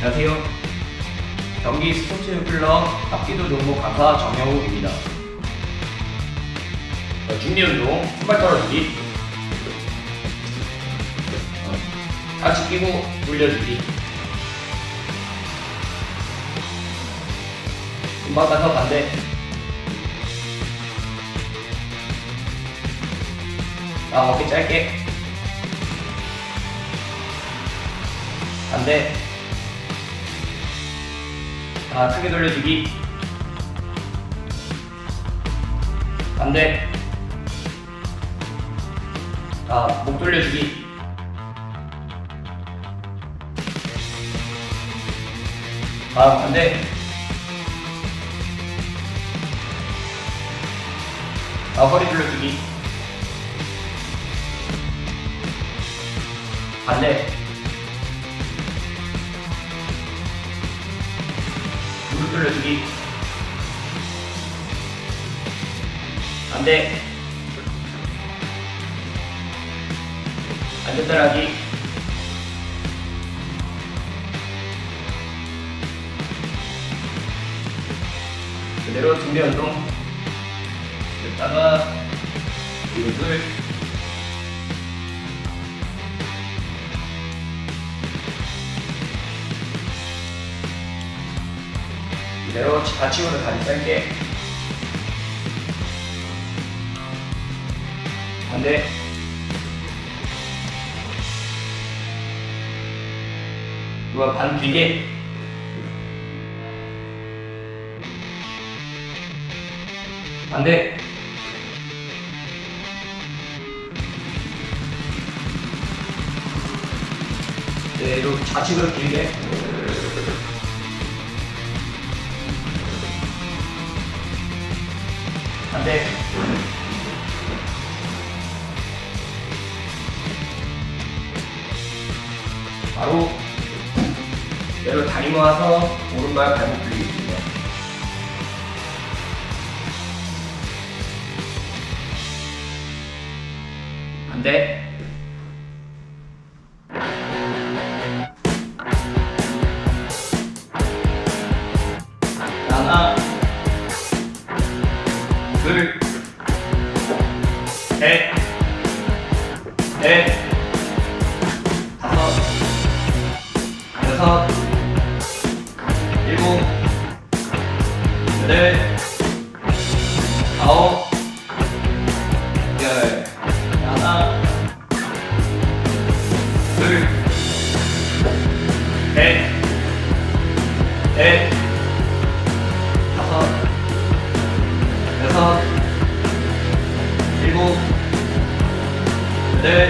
안녕하세요. 경기 스포츠 클럽 합기도 종목 강사 정영욱입니다. 어, 준비 운동 손발 떨어주기, 어, 같이 끼고 돌려주기, 금방 가서 반대. 아 어깨 짧게. 반대. 아, 크게 돌려주기. 반대. 아, 목 돌려주기. 아, 반대. 아, 허리 돌려주기. 반대. 돌려주기. 반대. 안전 따라하기. 그대로 준비 운동. 됐다가 이거 둘. 이대로 좌측으로 다리 짧게. 반대 이거 반 길게? 반대 이대로 좌측으로 길게 반대 바로 내로 다리 모아서 오른발 발목 풀리겠습니 아홉, 열, 하나, 둘, 셋, 넷, 다섯, 여섯, 일곱, 여덟,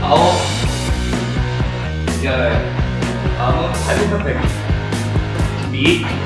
아홉, 열. 다음은 팔굽혀 펴기. 준비.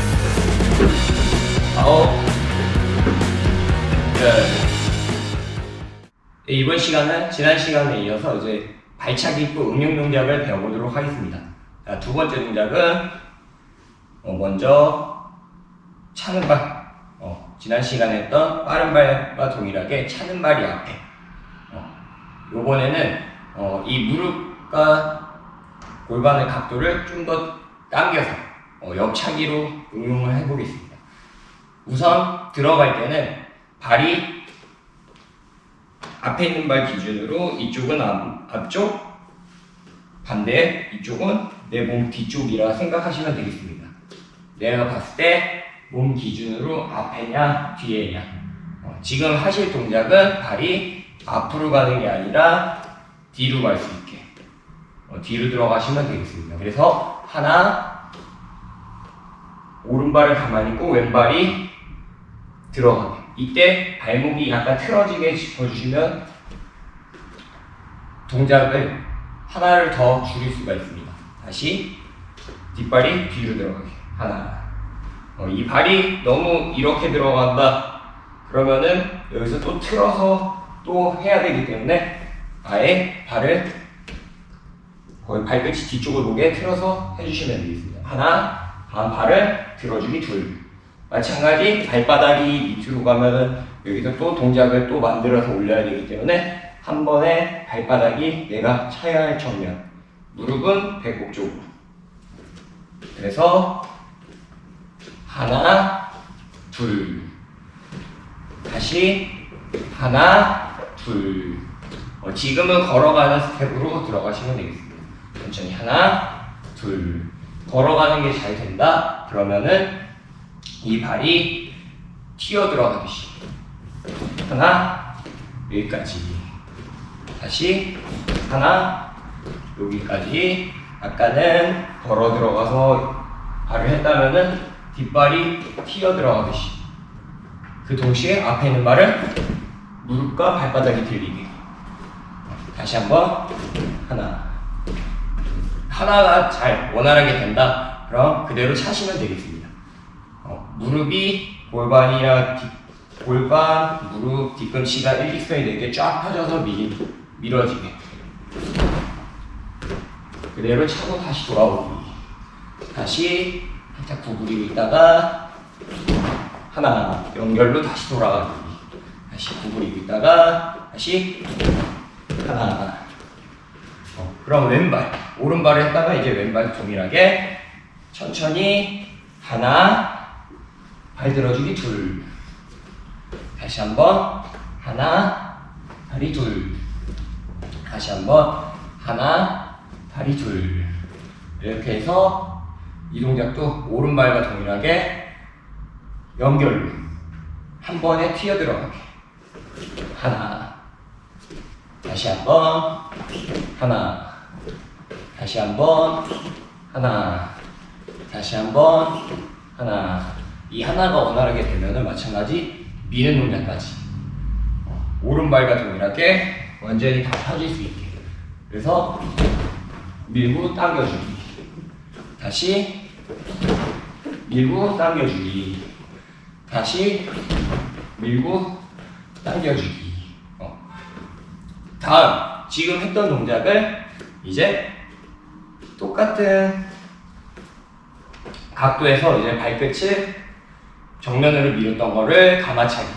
아홉, 열. 네, 이번 시간은 지난 시간에 이어서 이제 발차기 입구 응용 동작을 배워보도록 하겠습니다. 자, 두 번째 동작은 어, 먼저 차는 발. 어, 지난 시간에 했던 빠른 발과 동일하게 차는 발이 앞에. 어, 요번에는 어, 이 무릎과 골반의 각도를 좀 더 당겨서 어, 옆차기로 응용을 해보겠습니다. 우선 들어갈 때는 발이 앞에 있는 발 기준으로 이쪽은 앞, 앞쪽, 반대 이쪽은 내 몸 뒤쪽이라 생각하시면 되겠습니다. 내가 봤을 때 몸 기준으로 앞에냐 뒤에냐. 어, 지금 하실 동작은 발이 앞으로 가는 게 아니라 뒤로 갈 수 있게 어, 뒤로 들어가시면 되겠습니다. 그래서 하나 오른발을 가만히 있고 왼발이 들어가게. 이때 발목이 약간 틀어지게 짚어주시면 동작을 하나를 더 줄일 수가 있습니다. 다시 뒷발이 뒤로 들어가게. 하나. 어, 이 발이 너무 이렇게 들어간다. 그러면은 여기서 또 틀어서 또 해야 되기 때문에 아예 발을 거의 발끝이 뒤쪽을 보게 틀어서 해주시면 되겠습니다. 하나, 다음 발을 들어주기 둘. 마찬가지 발바닥이 밑으로 가면은 여기서 또 동작을 또 만들어서 올려야 되기 때문에 한 번에 발바닥이 내가 차야 할 정면, 무릎은 배꼽 쪽으로. 그래서 하나, 둘. 다시 하나, 둘. 어, 지금은 걸어가는 스텝으로 들어가시면 되겠습니다. 천천히 하나, 둘. 걸어가는 게 잘 된다? 그러면은 이 발이 튀어 들어가듯이. 하나, 여기까지. 다시 하나, 여기까지. 아까는 걸어 들어가서 발을 했다면은 뒷발이 튀어 들어가듯이. 그 동시에 앞에 있는 발은 무릎과 발바닥이 들리게. 다시 한번 하나. 하나가 잘 원활하게 된다. 그럼 그대로 차시면 되겠습니다. 어, 무릎이 골반이랑 뒤, 골반, 무릎, 뒤꿈치가 일직선이 되게 쫙 펴져서 밀, 밀어지게. 그대로 차고 다시 돌아오기. 다시 살짝 구부리고 있다가 하나 연결로 다시 돌아가기. 다시 구부리고 있다가 다시 하나. 어, 그럼 왼발 오른발을 했다가 이제 왼발 동일하게 천천히 하나 발 들어주기 둘. 다시 한번 하나 다리 둘. 다시 한번 하나 다리 둘. 이렇게 해서 이 동작도 오른발과 동일하게 연결로 한 번에 튀어 들어가게. 하나. 다시 한번 하나 다시 한번 하나 다시 한번 하나. 이 하나가 원활하게 되면은 마찬가지 미는 동작까지. 어, 오른발과 동일하게 완전히 다 펴질 수 있게. 그래서 밀고 당겨주기. 다시 밀고 당겨주기. 다시 밀고 당겨주기. 어. 다음 지금 했던 동작을 이제 똑같은 각도에서 이제 발끝을 정면으로 밀었던 거를 가마차기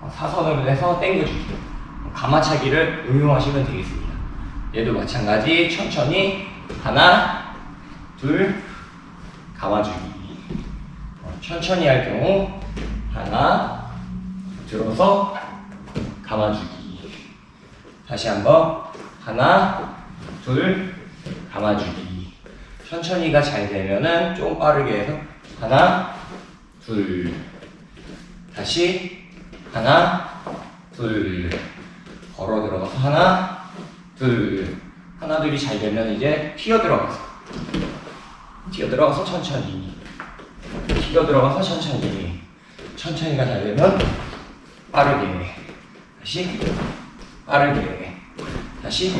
어, 사선으로 해서 당겨주기 가마차기를 응용하시면 되겠습니다. 얘도 마찬가지 천천히 하나 둘 감아주기. 어, 천천히 할 경우 하나 들어서 감아주기. 다시 한번 하나 둘 감아주기 천천히가 잘 되면은 좀 빠르게 해서 하나 둘 다시 하나 둘 걸어 들어가서 하나 둘. 하나 둘이 잘 되면 이제 튀어 들어가서 튀어 들어가서 천천히. 튀어 들어가서 천천히. 천천히가 잘 되면 빠르게. 다시 빠르게. 다시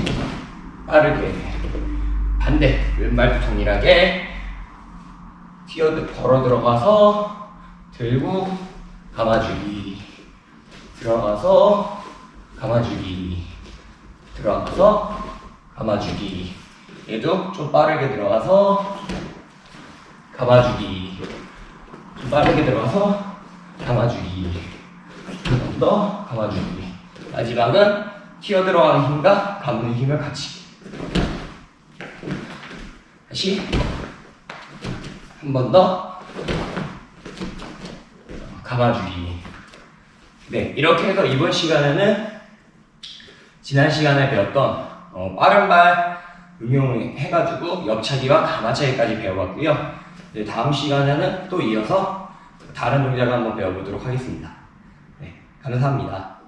빠르게 반대 왼발도 동일하게 튀어 걸어 들어가서 들고 감아주기. 들어가서 감아주기. 들어가서 감아주기. 얘도 좀 빠르게 들어가서 감아주기. 좀 빠르게 들어가서 감아주기. 더 감아주기. 마지막은 튀어 들어가는 힘과 감는 힘을 같이 다시 한번 더 감아주기 네 이렇게 해서 이번 시간에는 지난 시간에 배웠던 어, 빠른 발 응용해가지고 옆차기와 가마차기까지 배워봤고요. 네, 다음 시간에는 또 이어서 다른 동작을 한번 배워보도록 하겠습니다. 네, 감사합니다.